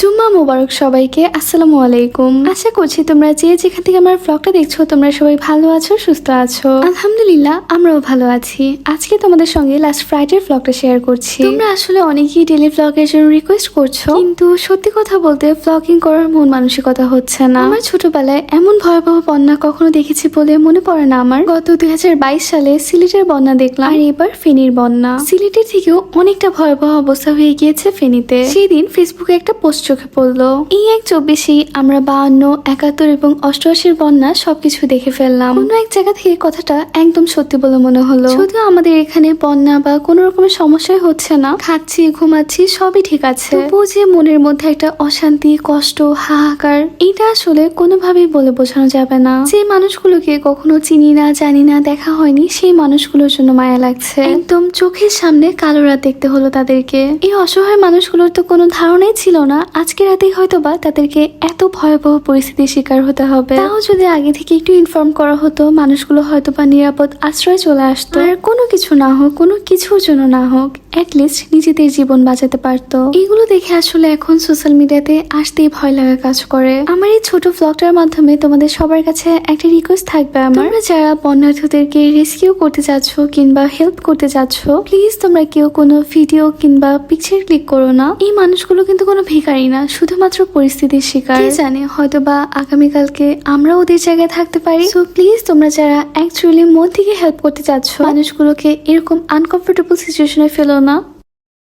Too জুম্মা মোবারক সবাইকে, আসসালামু আলাইকুম। আশা করছি তোমরা যে যেখান থেকে আমার ব্লগটা দেখছ, তোমরা সবাই ভালো আছো, সুস্থ আছো। আলহামদুলিল্লাহ, আমরাও ভালো আছি। আজকে তোমাদের সঙ্গে লাস্ট ফ্রাইডে ব্লগটা শেয়ার করছি। তোমরা আসলে অনেকেই ডেলি ব্লগের জন্য রিকোয়েস্ট করছ, কিন্তু সত্যি কথা বলতে ব্লগিং করার মন মানসিকতা হচ্ছে না। আমার ছোটবেলায় এমন ভয়াবহ বন্যা কখনো দেখেছি বলে মনে পড়ে না আমার। গত দুই হাজার বাইশ সালে সিলেটের বন্যা দেখলাম, আর এবার ফেনীর বন্যা। সিলেটের থেকেও অনেকটা ভয়াবহ অবস্থা হয়ে গিয়েছে ফেনীতে। সেই দিন ফেসবুকে একটা পোস্ট চোখে পড়ল এই এক চব্বিশেই আমরা বাহান্ন, একাত্তর এবং অষ্টআশির বন্যা সবকিছু দেখে ফেললাম। কোনো এক জায়গা থেকে কথাটা একদম সত্যি বলে মনে হলো। যদিও আমাদের এখানে বন্যা বা কোনো রকমের সমস্যাই হচ্ছে না। খাচ্ছি, ঘুমাচ্ছি, সবই ঠিক আছে। যে মনের মধ্যে একটা অশান্তি, কষ্ট, হাহাকার, এটা আসলে কোনোভাবেই বলে বোঝানো যাবে না। যে মানুষগুলোকে কখনো চিনি না, জানি না, দেখা হয়নি, সেই মানুষগুলোর জন্য মায়া লাগছে। একদম চোখের সামনে কালো রাত দেখতে হলো তাদেরকে। এই অসহায় মানুষগুলোর তো কোনো ধারণাই ছিল না। আজকে রাতেই হয়তো বা তাদেরকে এত ভয়াবহ পরিস্থিতির শিকার হতে হবে। তাও যদি আগে থেকে একটু ইনফর্ম করা হতো, মানুষগুলো হয়তো বা নিরাপদ আশ্রয় চলে আসতো। আর কোনো কিছু না হোক, কোনো কিছুর জন্য না হোক অ্যাটলিস্ট নিজেদের জীবন বাঁচাতে পারতো। এগুলো দেখে আসলে এখন সোশ্যাল মিডিয়াতে আসতেই ভয় লাগা কাজ করে। আমার এই ছোট ব্লগটার মাধ্যমে তোমাদের সবার কাছে একটা রিকোয়েস্ট থাকবে আমার। যারা বন্যার্থীদেরকে রেস্কিউ করতে চাচ্ছ কিংবা হেল্প করতে চাচ্ছ প্লিজ তোমরা কেউ কোনো ভিডিও কিংবা পিকচার ক্লিক করো না। এই মানুষগুলো কিন্তু কোনো ভিখারি না, শুধুমাত্র পরিস্থিতির শিকার। জানে হয়তো বা আগামীকালকে আমরা ওদের জায়গায় থাকতে পারি। সো প্লিজ তোমরা যারা অ্যাকচুয়ালি মন থেকে হেল্প করতে চাচ্ছ মানুষগুলোকে এরকম আনকমফোর্টেবল সিচুয়েশনে ফেলো না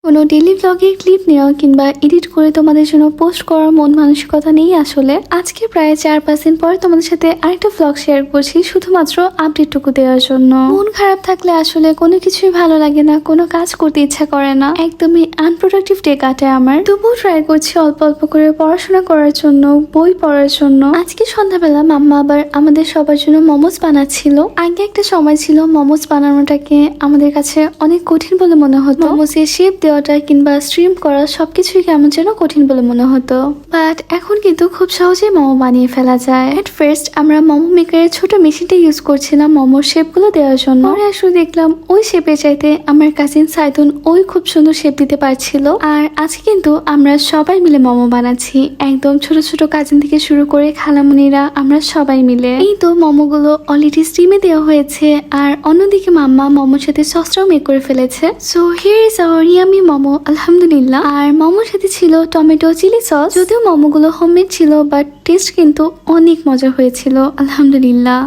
কোনো ডেলি ব্লগের ক্লিপ নেওয়া কিংবা এডিট করে তোমাদের জন্য পোস্ট করার মন মানসিকতা নেই আসলে। আজকে প্রায় চার পাঁচ দিন পর তোমাদের সাথে আরেকটা ব্লগ শেয়ার করছি, শুধুমাত্র আপডেটটুকু দেওয়ার জন্য। মন খারাপ থাকলে আসলে কোনো কিছুই ভালো লাগে না, কোনো কাজ করতে ইচ্ছা করে না। একদমই আনপ্রোডাক্টিভ ডে কাটে আমার। তবুও ট্রাই করছি অল্প অল্প করে পড়াশোনা করার জন্য, বই পড়ার জন্য। আজকে সন্ধ্যাবেলা মাম্মা আবার আমাদের সবার জন্য মোমোজ বানাচ্ছিল। আগে একটা সময় ছিল মোমোজ বানানোটাকে আমাদের কাছে অনেক কঠিন বলে মনে হতো। মোমোজের শেপ দেওয়াটা কিংবা স্ট্রিম করা সবকিছুই কেমন যেন কঠিন বলে মনে হতো। বাট এখন কিন্তু খুব সহজেই মোমো বানিয়ে ফেলা যায়। এট ফার্স্ট আমরা মোমো মেকারের ছোট মেশিনটা ইউজ করছিলাম মোমোর শেপগুলো দেওয়ার জন্য। পরে আসলে দেখলাম ওই শেপের চাইতে আমার কাজিন সাইদুন ওই খুব সুন্দর শেপ দিতে পারছিল। আর আজকে কিন্তু আমরা সবাই মিলে মোমো বানাচ্ছি। একদম ছোট ছোট কাজিন থেকে শুরু করে খালামুনিরা, আমরা সবাই মিলে। এই তো মোমোগুলো অলরেডি স্টিমে দেওয়া হয়েছে। আর অন্যদিকে মাম্মা মোমোর সাথে সসটাও মেক করে ফেলেছে। So here is our yummy momo, আলহামদুলিল্লাহ। আর মোমোর সাথে ছিল টমেটো চিলি সস। যদিও মোমোগুলো হোমমেড ছিল বাট টেস্ট কিন্তু অনেক মজা হয়েছিল, আলহামদুলিল্লাহ।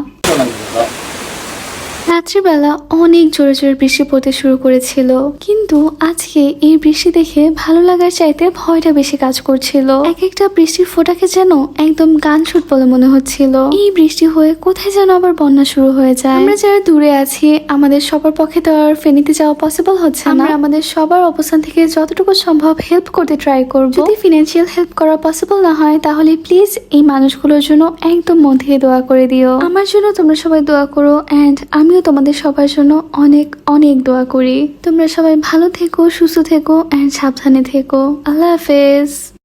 রাত্রিবেলা অনেক জোরে জোরে বৃষ্টি পড়তে শুরু করেছিল। কিন্তু আজকে এই বৃষ্টি দেখে ভালো লাগার চাইতে ভয়টা বেশি কাজ করছিল। এক একটা বৃষ্টির ফোঁটাকে যেন একদম গান শুট বলে মনে হচ্ছিল। এই বৃষ্টি হয়ে কোথায় যেন আবার বন্যা শুরু হয়ে যায়। আমরা যারা দূরে আছি, আমাদের সবার পক্ষে তো আর ফেনীতে যাওয়া পসিবল হচ্ছে না। আমরা আমাদের সবার অবস্থান থেকে যতটুকু সম্ভব হেল্প করতে ট্রাই করব। যদি ফিনান্সিয়াল হেল্প করা পসিবল না হয়, তাহলে প্লিজ এই মানুষগুলোর জন্য একদম মন থেকে দোয়া করে দিও। আমার জন্য তোমরা সবাই দোয়া করো অ্যান্ড আমিও তোমাদের সবার জন্য অনেক অনেক দোয়া করি। তোমরা সবাই ভালো থেকো, সুস্থ থেকো অ্যান্ড সাবধানে থেকো। আল্লাহ হাফেজ।